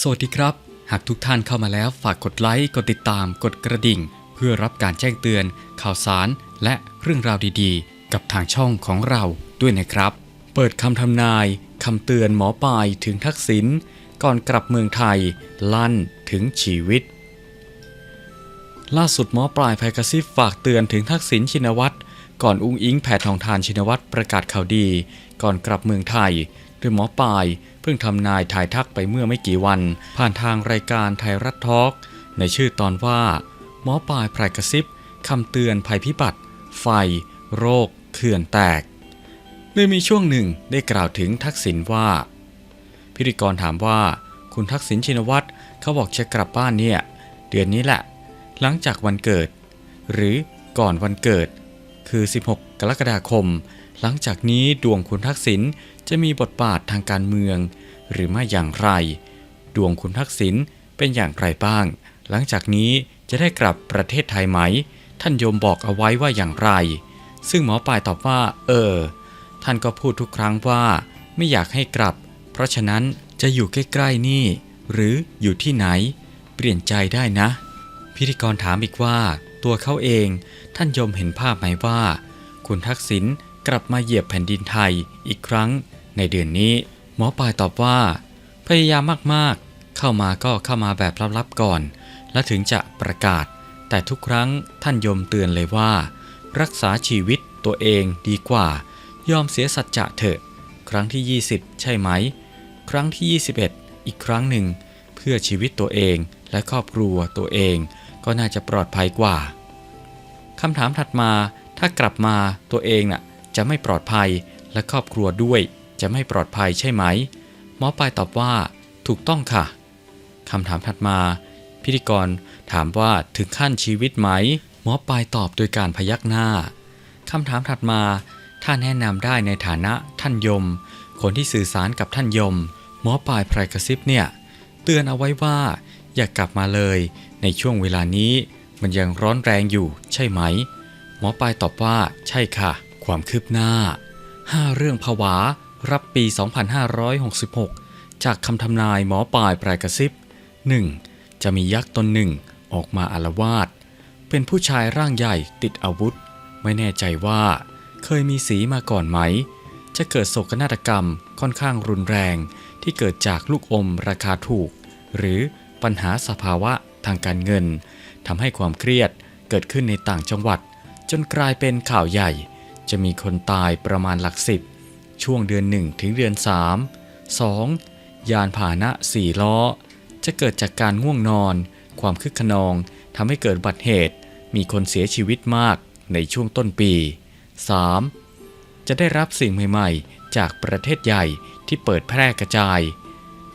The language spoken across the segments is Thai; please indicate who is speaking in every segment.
Speaker 1: สวัสดีครับ หากทุกท่านเข้ามาแล้วฝากกดไลค์ กดติดตาม กดกระดิ่ง เพื่อรับการแจ้งเตือน ข่าวสาร และเรื่องราวดีๆ กับทางช่องของเราด้วยนะครับ เปิดคำทำนายคำเตือนหมอปลายถึงทักษิณก่อนกลับเมืองไทย ลั่นถึงชีวิต ล่าสุดหมอปลายไพกระซิบฝากเตือนถึงทักษิณชินวัตรก่อนอุ้งอิงแผ่ทองทานชินวัตรประกาศข่าวดี ก่อนกลับเมืองไทย โดยหมอปลาย เพิ่งทำนายถ่ายทักไปเมื่อไม่กี่วัน ผ่านทางรายการไทยรัฐทอล์กในชื่อตอนว่า หมอปลายไพกระซิบคำเตือนภัยพิบัติ ไฟ โรคเขื่อนแตกโดยมีช่วงหนึ่งได้กล่าวถึงทักษิณว่า พิธีกรถามว่า คุณทักษิณชินวัตรเขาบอกจะกลับบ้านเนี่ย เดือนนี้แหละ หลังจากวันเกิด หรือก่อนวันเกิด คือ 16 กรกฎาคม หลังจากนี้ดวงคุณทักษิณ จะมีบทบาททางการเมือง หรือไม่อย่างไร ดวงคุณทักษิณเป็นอย่างไรบ้าง หลังจากนี้จะได้กลับประเทศไทยไหม ท่านโยมบอกเอาไว้ว่าอย่างไร ซึ่งหมอปลายตอบว่า เออ ท่านก็พูดทุกครั้งว่า ไม่อยากให้กลับ เพราะฉะนั้นจะอยู่ใกล้ๆนี่ หรืออยู่ที่ไหน เปลี่ยนใจได้นะ พิธีกรถามอีกว่า ตัวเขาเองท่านยมเห็นภาพไหมว่า คุณทักษิณกลับมาเหยียบแผ่นดินไทยอีกครั้ง ในเดือนนี้ หมอปลายตอบว่า พยายามมากๆ เข้ามาก็เข้ามาแบบลับๆก่อน แล้วถึงจะประกาศ แต่ทุกครั้งท่านยมเตือนเลยว่า รักษาชีวิตตัวเองดีกว่า ยอมเสียสัจจะเถอะ ครั้งที่ 20 ใช่ไหม ครั้งที่ 21 อีกครั้งหนึ่ง เพื่อชีวิตตัวเองและครอบครัวตัวเอง ก็น่าจะปลอดภัยกว่าคำถามถัดมาถ้ากลับมาตัวเองน่ะจะไม่ปลอดภัยและครอบครัวด้วย จะไม่ปลอดภัยใช่ไหม หมอปลายตอบว่า ถูกต้องค่ะคำถามถัดมา พิธีกรถามว่าถึงขั้นชีวิตไหม หมอปลายตอบโดยการพยักหน้าคำถามถัดมา ถ้าแนะนำได้ในฐานะท่านยม คนที่สื่อสารกับท่านยม หมอปลายไพรกระซิบเนี่ย เตือนเอาไว้ว่าอย่ากกลับมาเลย ในช่วงเวลานี้มันยังร้อนแรงอยู่ใช่ไหม หมอปลายตอบว่า ใช่ค่ะ ความคืบหน้า 5 เรื่องผวา รับปี 2566 จากคำทำนายหมอปลายปลายกระซิบ 1. จะมียักษ์ตนหนึ่งออกมาอารวาส เป็นผู้ชายร่างใหญ่ติดอาวุธ ไม่แน่ใจว่า เคยมีสีมาก่อนไหม จะเกิดโศกนาฏกรรมค่อนข้างรุนแรงที่เกิดจากลูกอมราคาถูก หรือปัญหาสภาวะทางการเงินทำให้ความเครียดเกิดขึ้นในต่างจังหวัด จนกลายเป็นข่าวใหญ่ จะมีคนตายประมาณหลักสิบ ช่วงเดือน 1 ถึงเดือน 3 2. ยานพาหนะ 4 ล้อ จะเกิดจากการง่วงนอน ความคึกขนองทำให้เกิดบัติเหตุ มีคนเสียชีวิตมากในช่วงต้นปี 3. จะได้รับสิ่งใหม่ๆ จากประเทศใหญ่ที่เปิดแพร่กระจาย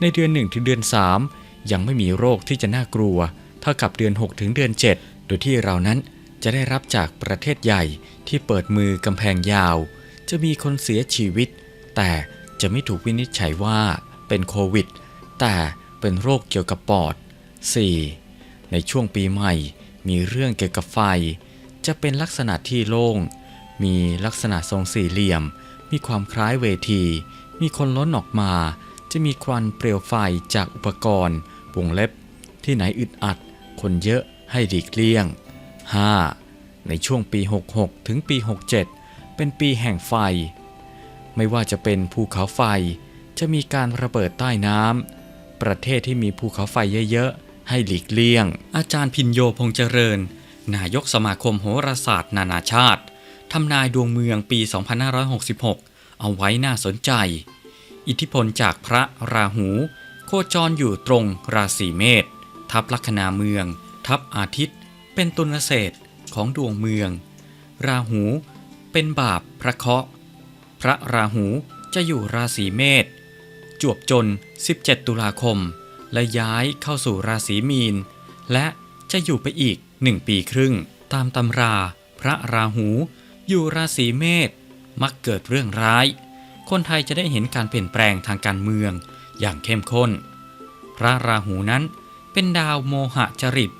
Speaker 1: ในเดือน 1 ถึงเดือน 3 ยังไม่มีโรคที่จะน่ากลัว เท่ากับเดือน 6 ถึงเดือน 7 โดยที่เรานั้นจะได้รับจากประเทศใหญ่ที่เปิดมือกำแพงยาว จะมีคนเสียชีวิต แต่จะไม่ถูกวินิจฉัยว่าเป็นโควิด แต่เป็นโรคเกี่ยวกับปอด 4. ในช่วงปีใหม่ มีเรื่องเกี่ยวกับไฟ จะเป็นลักษณะที่โล่ง มีลักษณะทรงสี่เหลี่ยม มีความคล้ายเวที มีคนล้นออกมา จะมีควันเปลวไฟจากอุปกรณ์วงเล็บ ที่ไหนอึดอัด คนเยอะให้หลีกเลี่ยง 5. ในช่วงปี 66 ถึงปี 67 เป็นปีแห่งไฟ ไม่ว่าจะเป็นภูเขาไฟจะมีการระเบิดใต้น้ำประเทศที่มีภูเขาไฟเยอะๆ ให้หลีกเลี่ยง อาจารย์พินโยพงษ์เจริญ นายกสมาคมโหราศาสตร์ นานาชาติทำนายดวงเมืองปี 2566 เอาไว้น่าสนใจ อิทธิพลจากพระราหู โคจรอยู่ตรงราศีเมษทับลัคนาเมือง ทับอาทิตย์ เป็นตุลเศษของดวงเมือง ราหู เป็นบาปพระเคราะห์ พระราหูจะอยู่ราศีเมษ จวบจน 17 ตุลาคม และย้ายเข้าสู่ราศีมีน และจะอยู่ไปอีก1ปีครึ่ง ตามตำรา พระราหู อยู่ราศีเมษ มักเกิดเรื่องร้าย คนไทยจะได้เห็นการเปลี่ยนแปลงทางการเมืองอย่างเข้มข้น พระราหูนั้นเป็นดาวโมหะจริต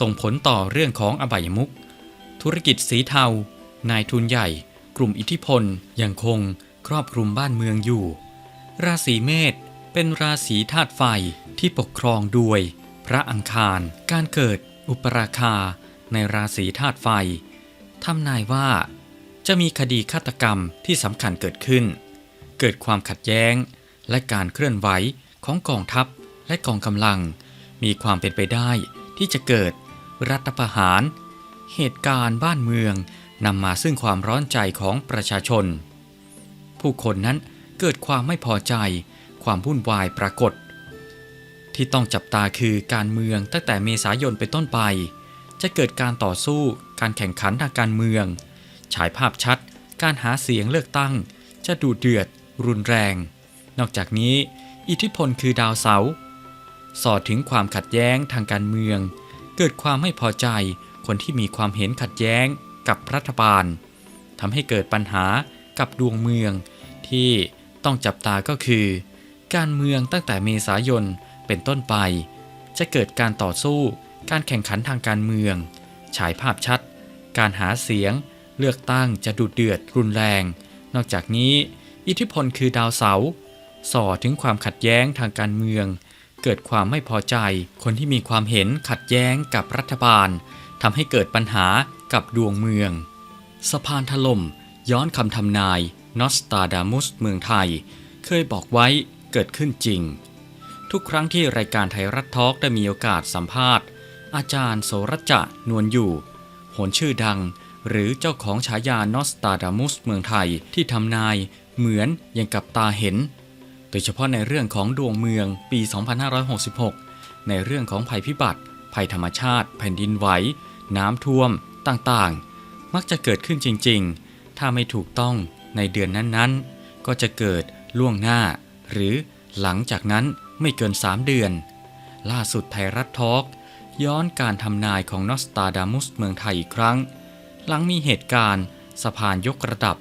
Speaker 1: ส่งผลต่อเรื่องของอบายมุข ธุรกิจสีเทา นายทุนใหญ่ กลุ่มอิทธิพลยังคงครอบคลุมบ้านเมืองอยู่ ราศีเมษเป็นราศีธาตุไฟที่ปกครองด้วยพระอังคาร การเกิดอุปราคาในราศีธาตุไฟทำนายว่า จะมีคดีฆาตกรรมที่สำคัญเกิดขึ้น เกิดความขัดแย้ง และการเคลื่อนไหวของกองทัพและกองกำลัง มีความเป็นไปได้ที่จะเกิดรัฐประหาร เหตุการณ์บ้านเมือง นำมาซึ่งความร้อนใจของประชาชน ผู้คนนั้นเกิดความไม่พอใจ ความวุ่นวายปรากฏ ที่ต้องจับตาคือการเมืองตั้งแต่เมษายนเป็นต้นไป จะเกิดการต่อสู้ การแข่งขันทางการเมือง ฉายภาพชัด การหาเสียงเลือกตั้ง จะดูเดือด รุนแรง นอกจากนี้ อิทธิพลคือดาวเสาร์สอดถึงความขัดแย้งทางการเมือง เกิดความไม่พอใจคนที่มีความเห็นขัดแย้ง กับรัฐบาลทำให้เกิดปัญหากับดวงเมืองที่ต้องจับตาก็คือ การเมืองตั้งแต่เมษายนเป็นต้นไป จะเกิดการต่อสู้ การแข่งขันทางการเมือง ฉายภาพชัด การหาเสียง เลือกตั้งจะดุเดือดรุนแรง นอกจากนี้ อิทธิพลคือดาวเสาร์ส่อถึงความขัดแย้งทางการเมือง เกิดความไม่พอใจ คนที่มีความเห็นขัดแย้งกับรัฐบาล ทำให้เกิดปัญหากับดวงเมือง สะพานถล่มย้อนคำทำนายนอสตาดามุสเมืองไทย เคยบอกไว้เกิดขึ้นจริง ทุกครั้งที่รายการไทยรัฐทอล์กได้มีโอกาสสัมภาษณ์ อาจารย์โสรจะนวลอยู่โหนชื่อดัง หรือเจ้าของฉายานอสตาดามุสเมืองไทยที่ทำนายเหมือนอย่างกับตาเห็น โดยเฉพาะในเรื่องของดวงเมืองปี 2566 ในเรื่องของภัยพิบัติ ภัยธรรมชาติ แผ่นดินไหว น้ำท่วมต่างๆ มักจะเกิดขึ้นจริงๆ ถ้าไม่ถูกต้องในเดือนนั้นๆ ก็จะเกิดล่วงหน้า หรือหลังจากนั้นไม่เกิน 3 เดือน ล่าสุดไทยรัฐทอล์กย้อนการทำนายของนอสตาดามุสเมืองไทยอีกครั้ง หลังมีเหตุการณ์สะพานยกระดับ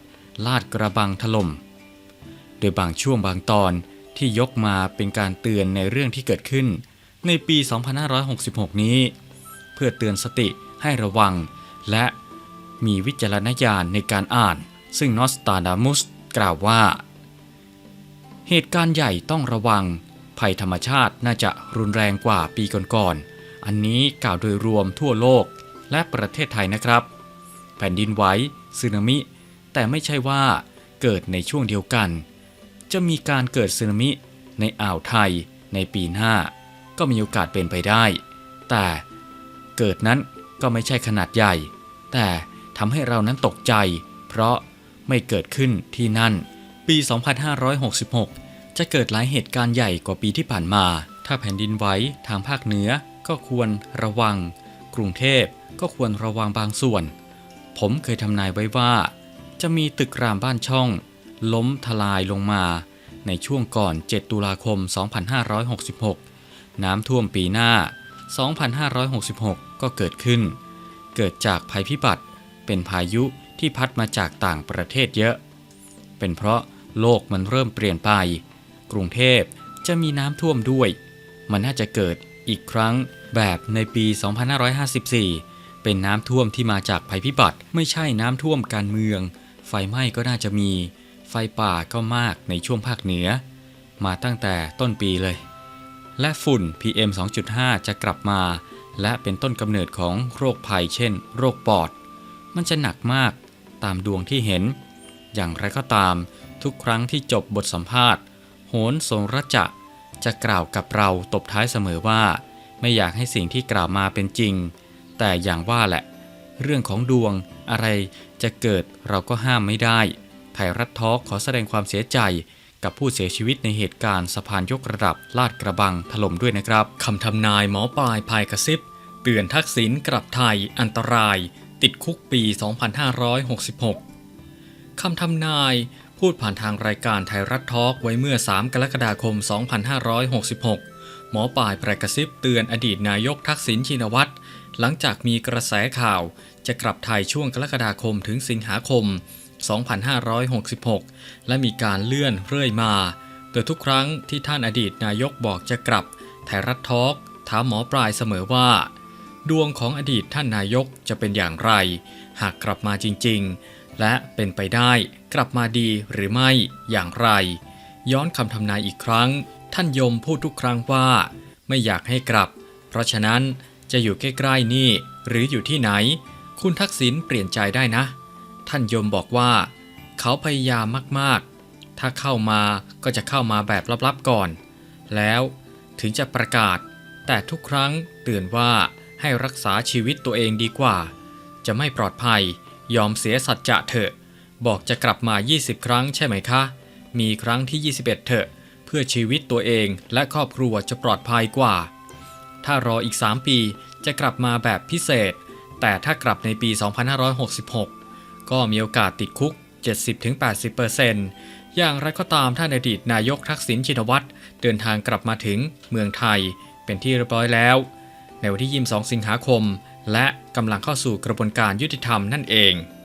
Speaker 1: ลาดกระบังถล่ม โดยบางช่วงบางตอนที่ยกมาเป็นการเตือนในเรื่องที่เกิดขึ้น ในปี 2566 นี้ เพื่อเตือนสติ ให้ระวัง และมีวิจารณญาณในการอ่าน ซึ่งนอสตาดามุสกล่าวว่า เหตุการณ์ใหญ่ต้องระวัง ภัยธรรมชาติน่าจะรุนแรงกว่าปีก่อนๆอันนี้กล่าวโดยรวมทั่วโลกและประเทศไทยนะครับ แผ่นดินไหวสึนามิ แต่ไม่ใช่ว่าเกิดในช่วงเดียวกัน จะมีการเกิดสึนามิในอ่าวไทยในปีหน้า ก็มีโอกาสเป็นไปได้ แต่เกิดนั้น ก็ไม่ใช่ขนาดใหญ่ แต่ทำให้เรานั้นตกใจ เพราะไม่เกิดขึ้นที่นั่น ปี 2566 จะเกิดหลายเหตุการณ์ใหญ่กว่าปีที่ผ่านมา ถ้าแผ่นดินไหวทางภาคเหนือก็ควรระวัง กรุงเทพก็ควรระวังบางส่วน ผมเคยทำนายไว้ว่า จะมีตึกรามบ้านช่อง ล้มทลายลงมา ในช่วงก่อน 7 ตุลาคม 2566 น้ำท่วมปีหน้า 2566 ก็เกิดขึ้น เกิดจากภัยพิบัติ เป็นพายุที่พัดมาจากต่างประเทศเยอะ เป็นเพราะโลกมันเริ่มเปลี่ยนไป กรุงเทพจะมีน้ำท่วมด้วย มันน่าจะเกิดอีกครั้งแบบในปี 2554 เป็นน้ำท่วมที่มาจากภัยพิบัติ ไม่ใช่น้ำท่วมการเมือง ไฟไหม้ก็น่าจะมี ไฟป่าก็มากในช่วงภาคเหนือ มาตั้งแต่ต้นปีเลย และฝุ่น PM 2.5 จะกลับมา และเป็นต้นกำเนิดของโรคภัยเช่น โรคปอด มันจะหนักมากตามดวงที่เห็น อย่างไรก็ตาม ทุกครั้งที่จบบทสัมภาษณ์ โหนสงรจะจะกล่าวกับเราตบท้ายเสมอว่า ไม่อยากให้สิ่งที่กล่าวมาเป็นจริง แต่อย่างว่าแหละ เรื่องของดวงอะไรจะเกิดเราก็ห้ามไม่ได้ ไทยรัฐทอล์กขอแสดงความเสียใจกับผู้เสียชีวิตในเหตุการณ์สะพานยกระดับลาดกระบังถล่มด้วยนะครับคำทำนายหมอปลายภายกระซิบ เตือนทักษิณกลับไทยอันตราย ติดคุกปี 2566 คำทำนายพูดผ่านทางรายการไทยรัฐทอล์กไว้เมื่อ 3 กรกฎาคม 2566 หมอป่ายประกระซิบเตือนอดีตนายกทักษิณชินวัตรหลังจากมีกระแสข่าวจะกลับไทยช่วงกรกฎาคมถึงสิงหาคม 2566 และมีการเลื่อนเรื่อยมา โดยทุกครั้งที่ท่านอดีตนายกบอกจะกลับ ไทยรัฐทอล์กถามหมอปลายเสมอว่า ดวงของอดีตท่านนายกจะเป็นอย่างไร หากกลับมาจริงๆ และเป็นไปได้กลับมาดีหรือไม่อย่างไร ย้อนคำทำนายอีกครั้ง ท่านยมพูดทุกครั้งว่า ไม่อยากให้กลับ เพราะฉะนั้นจะอยู่ใกล้ๆนี่ หรืออยู่ที่ไหน คุณทักษิณเปลี่ยนใจได้นะ ท่านยมบอกว่า เขาพยายามมากๆ ถ้าเข้ามาก็จะเข้ามาแบบลับๆก่อน แล้วถึงจะประกาศ แต่ทุกครั้งเตือนว่า ให้รักษาชีวิตตัวเองดีกว่า จะไม่ปลอดภัย ยอมเสียสัจจะเถอะ บอกจะกลับมา 20 ครั้งใช่ไหมคะ มีครั้งที่ 21 เถอะ เพื่อชีวิตตัวเองและครอบครัวจะปลอดภัยกว่า ถ้ารออีก 3 ปีจะกลับมาแบบพิเศษ แต่ถ้ากลับในปี 2566 ก็มีโอกาสติดคุก 70-80%อย่างไรก็ตามท่านอดีตนายกทักษิณชินวัตรเดินทางกลับมาถึงเมืองไทยเป็นที่เรียบร้อยแล้ว ในวันที่ 22 สิงหาคม และกำลังเข้าสู่กระบวนการยุติธรรมนั่นเอง